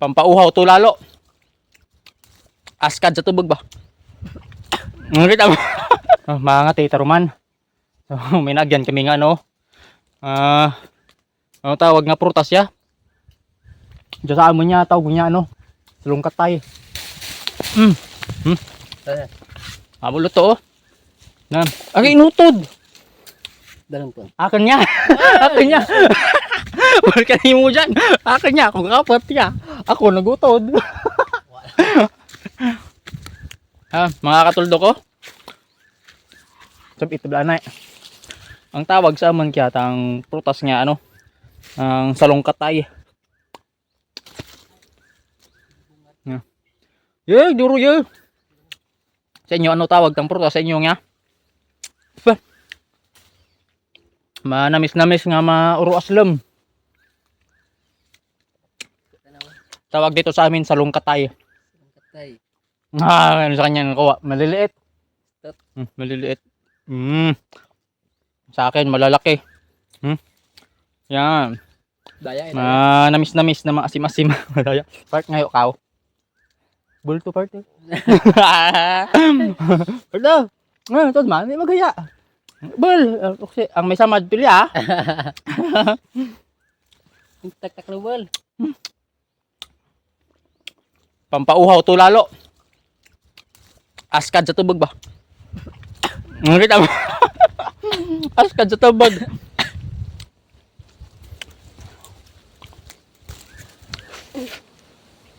Pampauhaw to lalo. Askad sa tubig ba? Ang kita mo. Ah, mga titaruman. So, may nagyan kami nga no. Ah, ano tawag nga prutas ya? Diyan sa amo niya, tawag niya ano? Salungkat tayo. Hmm. Hmm. Amo luto oh. Nan. Ang inutod. Dalang po. Akin niya. Akin niya. Wala ka mo dyan. Akin niya. Ako kapat niya. Ako nagutod. ha, mga katuldo ko. Sabi ito blanay. Ang tawag sa amon kaya ang prutas nga ano. Ang salong katay. Yeah. Yeah, duro yeah. Sa inyo ano tawag tang prutas sa inyo nga? Manamis-namis nga mauro aslam. Tawag dito sa amin salong katay. Katay. Ah, ano sa kanya nakuha? Maliliit. Hmm, maliliit. Hmm. Sa akin, malalaki. Hmm. Yan. Daya ina. Manamis-namis na maasim-asim. Malaya. Part ngayon, kao. Bulto part eh. Parto. Ngayon, ito man, hindi magaya. Bul, uh, kasi ang may samad pili ah. Tak tak lubal. Pampauhaw to lalo. Askad sa tubig ba? Ang kita mo. Askad sa tubig.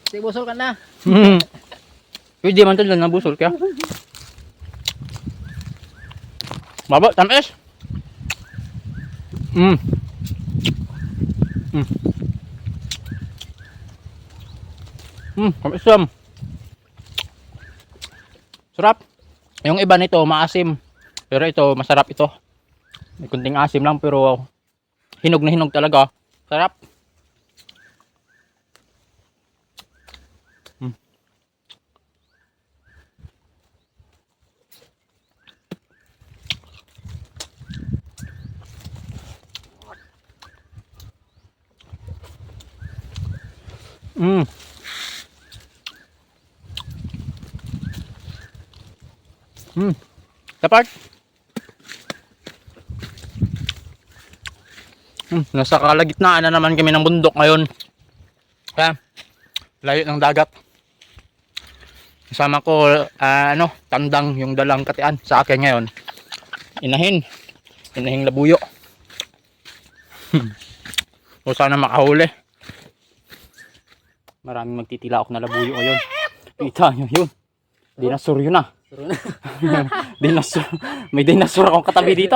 Si busol ka na. Hmm. Pwede man tala nabusol kaya. Baba, tamis. Hmm. Hmm. Hmm, tamis sam. Sarap. Yung iba nito maasim. Pero ito masarap ito. May kunting asim lang pero hinog na hinog talaga. Sarap. Mm. Mm. Dapat. Mm. Nasa kalagitnaan na naman kami ng bundok ngayon. Kaya, layo ng dagat. Kasama ko, ah, ano, tandang yung dalang katian sa akin ngayon. Inahin. Inahing labuyo. o sana makahuli. Maraming magtitila ako na labuyo ngayon. Kita nyo yun. Dinosaur yun ah. Dinosaur. May dinosaur akong katabi dito.